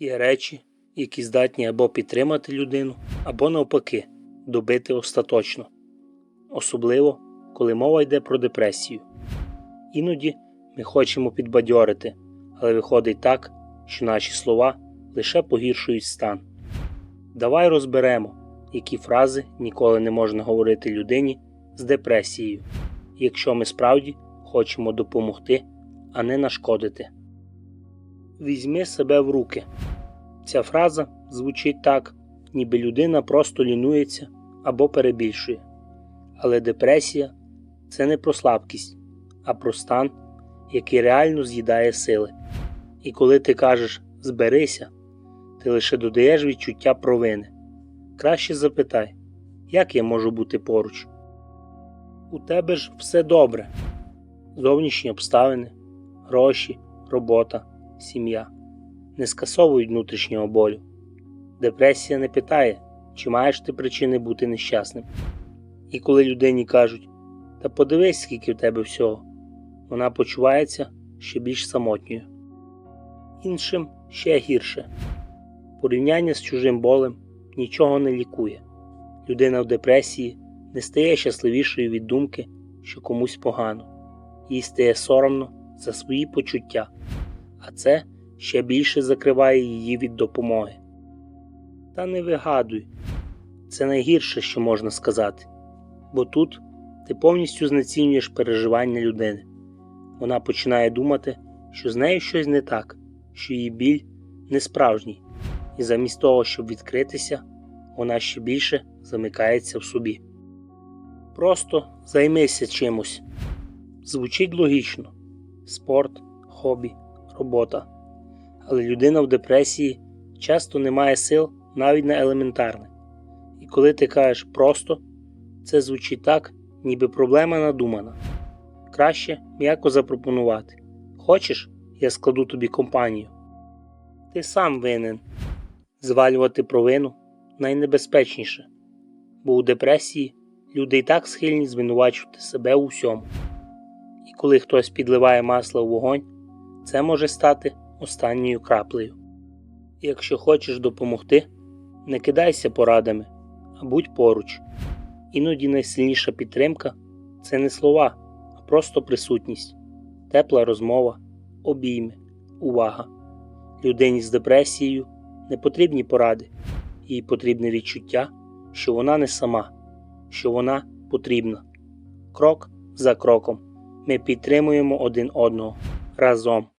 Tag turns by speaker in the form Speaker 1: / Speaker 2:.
Speaker 1: Є речі, які здатні або підтримати людину, або навпаки, добити остаточно. Особливо, коли мова йде про депресію. Іноді ми хочемо підбадьорити, але виходить так, що наші слова лише погіршують стан. Давай розберемо, які фрази ніколи не можна говорити людині з депресією, якщо ми справді хочемо допомогти, а не нашкодити. Візьми себе в руки. Ця фраза звучить так, ніби людина просто лінується або перебільшує. Але депресія це не про слабкість, а про стан, який реально з'їдає сили. І коли ти кажеш зберися, ти лише додаєш відчуття провини. Краще запитай, як я можу бути поруч. У тебе ж все добре. Зовнішні обставини, гроші, робота, сім'я не скасовують внутрішнього болю. Депресія не питає, чи маєш ти причини бути нещасним. І коли людині кажуть, та подивись, скільки в тебе всього, вона почувається ще більш самотньою. Іншим ще гірше. Порівняння з чужим болем нічого не лікує. Людина в депресії не стає щасливішою від думки, що комусь погано, їй стає соромно за свої почуття, а це ще більше закриває її від допомоги. Та не вигадуй, це найгірше, що можна сказати, бо тут ти повністю знецінюєш переживання людини. Вона починає думати, що з нею щось не так, що її біль не справжній, і замість того, щоб відкритися, вона ще більше замикається в собі. Просто займися чимось. Звучить логічно: спорт, хобі, робота. Але людина в депресії часто не має сил навіть на елементарне. І коли ти кажеш просто, це звучить так, ніби проблема надумана. Краще м'яко запропонувати. Хочеш, я складу тобі компанію. Ти сам винен. Звалювати провину найнебезпечніше, бо у депресії люди і так схильні звинувачувати себе у всьому. І коли хтось підливає масло в вогонь, це може стати останньою краплею. Якщо хочеш допомогти, не кидайся порадами, а будь поруч. Іноді найсильніша підтримка це не слова, а просто присутність, тепла розмова, обійми, увага. Людині з депресією не потрібні поради, їй потрібне відчуття, що вона не сама, що вона потрібна. Крок за кроком ми підтримуємо один одного разом.